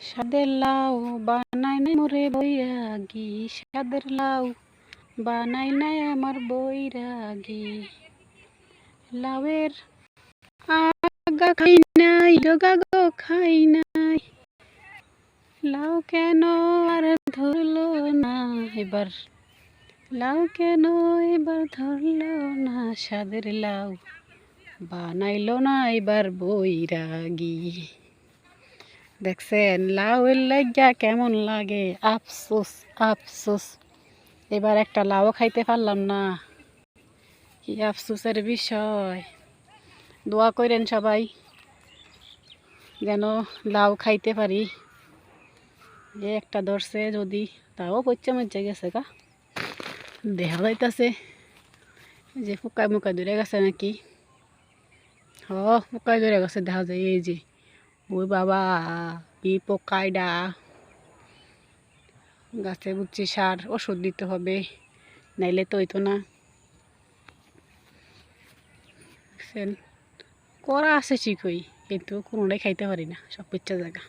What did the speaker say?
সাদের লাউ বানাই নাই মোরে বৈরাগী। সাদের লাউ বানাই নাই আমার বৈরাগী। লাউয়ের আগা খাই নাই, ডগা গো খাই নাই। লাউ কেন আর ধরলো না এবার? লাউ কেন এবার ধরলো না? সাদের লাউ বানাইলো না এবার বৈরাগী। দেখছেন? লাউ এর লাগিয়া কেমন লাগে? আফসোস আফসোস। এবার একটা লাউ খাইতে পারলাম না। কি আফসোসের বিষয়। দোয়া করেন সবাই, যেন লাউ খাইতে পারি। যে একটা ধরছে যদি, তাও পচ্চা মজ্জা গেছে গা। দেখা যাইতাছে যে ফুকায় মুকায় ধরে গেছে নাকি। হ ফুকায় ধরে গেছে, দেখা যায়, এই যে। ওই বাবা কি পোকাইডা গাছে বুঝছি সার, ওষুধ দিতে হবে, নাইলে তো হইতো না। করা আছে ঠিকই, কিন্তু কোনোটাই খাইতে পারি না, সব পিচ্ছা জায়গা।